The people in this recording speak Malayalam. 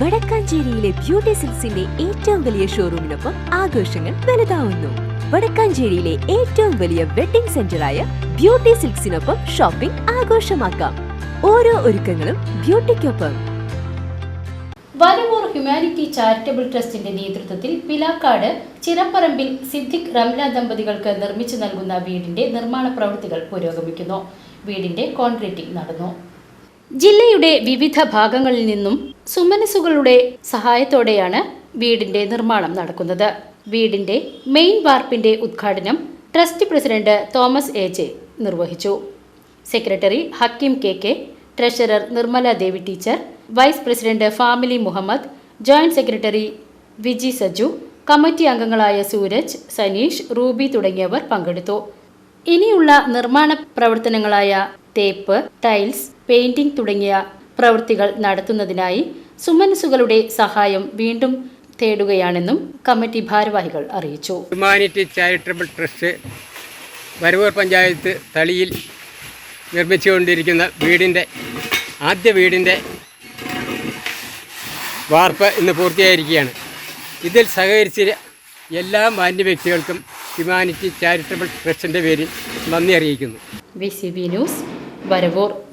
വടക്കാഞ്ചേരിയിലെ ബ്യൂട്ടി സിൽസിന്റെ ഏറ്റവും വലിയ ഷോറൂമിനൊപ്പം ആഘോഷങ്ങൾ വലുതാവുന്നു. വടക്കാഞ്ചേരിയിലെ ഏറ്റവും വലിയ വെഡിംഗ് സെന്ററായ ബ്യൂട്ടി സിൽക്സിനൊപ്പം ഷോപ്പിംഗ് ആഘോഷമാക്കാം. ഓരോ ഒരുക്കങ്ങളും ബ്യൂട്ടിക്കൊപ്പം. വരവൂർ ഹ്യൂമാനിറ്റി ചാരിറ്റബിൾ ട്രസ്റ്റിന്റെ നേതൃത്വത്തിൽ പിലാക്കാട് ചിറപ്പറമ്പിൽ സിദ്ദിഖ് റംല ദമ്പതികൾക്ക് നിർമ്മിച്ചു നൽകുന്ന വീടിന്റെ നിർമ്മാണ പ്രവൃത്തികൾ പുരോഗമിക്കുന്നു. വീടിന്റെ കോൺക്രീറ്റിംഗ് നടന്നു. ജില്ലയുടെ വിവിധ ഭാഗങ്ങളിൽ നിന്നും സുമനസുകളുടെ സഹായത്തോടെയാണ് വീടിന്റെ നിർമ്മാണം നടക്കുന്നത്. വീടിന്റെ മെയിൻ വാർപ്പിന്റെ ഉദ്ഘാടനം trust president Thomas A J നിർവഹിച്ചു. Secretary Hakkim K K treasurer Nirmala Devi teacher vice president family Muhammad joint secretary Viji Saju committee അംഗങ്ങളായ സൂരജ് സനീഷ് റൂബി തുടങ്ങിയവർ പങ്കെടുത്തു. ഇനിയുള്ള നിർമ്മാണ പ്രവർത്തനങ്ങളായ തേപ്പ് ടൈൽസ് പെയിന്റിംഗ് തുടങ്ങിയ പ്രവൃത്തികൾ നടത്തുന്നതിനായി സുമനസുകളുടെ സഹായം വീണ്ടും തേടുകയാണെന്നും കമ്മിറ്റി ഭാരവാഹികൾ അറിയിച്ചു. Humanity charitable trust Varavoor panchayat തളിയിൽ നിർമ്മിച്ചുകൊണ്ടിരിക്കുന്ന വീടിന്റെ ആദ്യ വീടിന്റെ വാർപ്പ് ഇന്ന് പൂർത്തിയായിരിക്കുകയാണ്. ഇതിൽ സഹകരിച്ച എല്ലാ മാന്യ വ്യക്തികൾക്കും ഹ്യൂമാനിറ്റി ചാരിറ്റബിൾ ട്രസ്റ്റിന്റെ പേരിൽ നന്ദി അറിയിക്കുന്നു. V news Varavoor.